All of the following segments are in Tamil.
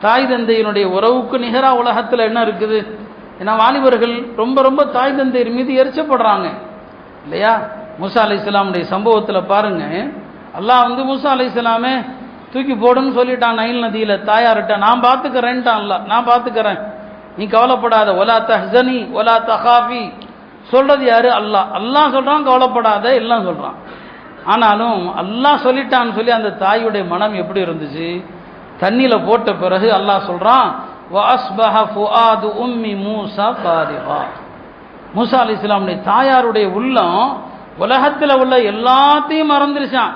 தாய் தந்தையினுடைய உறவுக்கு நிகரா உலகத்தில் என்ன இருக்குது? ஏன்னா வாலிபர்கள் ரொம்ப ரொம்ப தாய் தந்தையர் மீது எரிச்சப்படுறாங்க. இல்லையா? மூசா அலி இஸ்லாமுடைய சம்பவத்தில் பாருங்க. அல்லாஹ் வந்து மூசா அலி இஸ்லாமே தூக்கி போடுன்னு சொல்லிட்டான் நைல் நதியில் தாயார்கிட்ட நான் பார்த்துக்கிறேன்ட்டான் அல்ல நான் பார்த்துக்கிறேன் நீ கவலைப்படாத. ஒலா தஹனி ஒலா தஹாஃபி. சொல்றது யாரு? அல்லாஹ். அல்லாஹ் சொல்றான் கவலைப்படாத எல்லாம் சொல்றான். ஆனாலும் அல்லாஹ் சொல்லிட்டான்னு சொல்லி அந்த தாயுடைய மனம் எப்படி இருந்துச்சு? தண்ணியில போட்ட பிறகு அல்லாஹ் சொல்றான் வாஸ்பஹ ஃபுஆது உம்மி மூசா ஃபாரிகா மூசா அலி இஸ்லாமுடைய தாயாருடைய உள்ளம் உலகத்தில் உள்ள எல்லாத்தையும் மறந்துருச்சான்.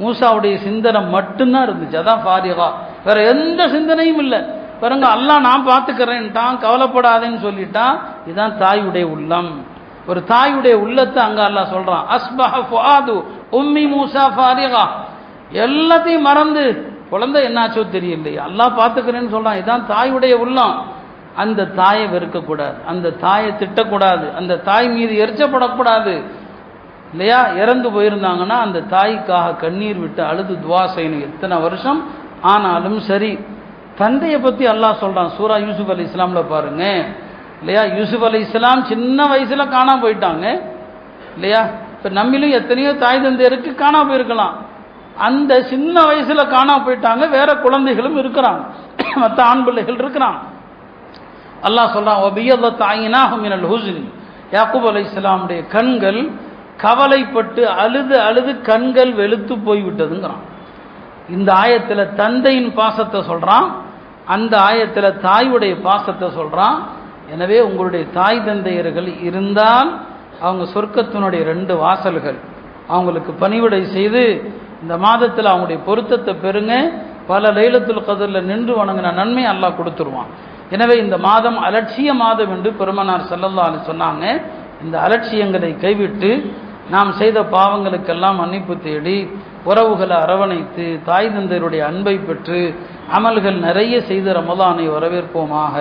மூசாவுடைய சிந்தனை மட்டும்தான் இருந்துச்சு அதான் ஃபாரிகா வேற எந்த சிந்தனையும் இல்லை. பாருங்க அல்லாஹ் நான் பார்த்துக்கிறேன்ட்டான் கவலைப்படாதேன்னு சொல்லிட்டான். இதுதான் தாயுடைய உள்ளம். ஒரு தாயுடைய உள்ளத்தை அங்க அல்லாஹ் சொல்றான் அஸ்பஹ ஃபுஆது உம்மி மூசா ஃபாரிகா எல்லாத்தையும் மறந்து குழந்தை என்னாச்சோ தெரியலையே. அல்லா பார்த்துக்கிறேன்னு சொல்கிறான் இதுதான் தாயுடைய உள்ளம். அந்த தாயை வெறுக்கக்கூடாது. அந்த தாயை திட்டக்கூடாது. அந்த தாய் மீது எரிச்சப்படக்கூடாது. இல்லையா? இறந்து போயிருந்தாங்கன்னா அந்த தாய்க்காக கண்ணீர் விட்டு அழுது துவா செய்யணும். எத்தனை வருஷம் ஆனாலும் சரி. தந்தையை பற்றி அல்லாஹ் சொல்கிறான் சூரா யூசுப் அலி இஸ்லாமில் பாருங்க. இல்லையா? யூசுப் அலி இஸ்லாம் சின்ன வயசில் காணாம போயிட்டாங்க. இல்லையா? இப்போ நம்மிலும் எத்தனையோ தாய் தந்தையருக்கு காணாம போயிருக்கலாம். அந்த சின்ன வயசுல காணாம போயிட்டாங்க. வேற குழந்தைகளும் இருக்கிறாங்க. மற்ற ஆண் பிள்ளைகள் இருக்கிறான் அல்லாஹ் சொல்றான் ஒபியல்ல தாயினாக மினல் ஹுசின் யாக்கூப் அலை இஸ்லாமுடைய கண்கள் கவலைப்பட்டு அழுது அழுது கண்கள் வெளுத்து போய்விட்டதுங்கிறான். இந்த ஆயத்தில் தந்தையின் பாசத்தை சொல்றான். அந்த ஆயத்தில் தாயுடைய பாசத்தை சொல்றான். எனவே உங்களுடைய தாய் தந்தையர்கள் இருந்தால் அவங்க சொர்க்கத்தினுடைய ரெண்டு வாசல்கள். அவங்களுக்கு பணிவிடை செய்து இந்த மாதத்தில் அவங்களுடைய பொருத்தத்தை பெறுங்க. பல லைலத்துல் கதிரில் நின்று வணங்கின நன்மை அல்லாஹ் கொடுத்துருவான். எனவே இந்த மாதம் அலட்சிய மாதம் என்று பெருமனார் செல்லல்லா சொன்னாங்க. இந்த அலட்சியங்களை கைவிட்டு நாம் செய்த பாவங்களுக்கெல்லாம் மன்னிப்பு தேடி உறவுகளை அரவணைத்து தாய் தந்தையருடைய அன்பை பெற்று அமல்கள் நிறைய செய்து ரமலானை வரவேற்போமாக.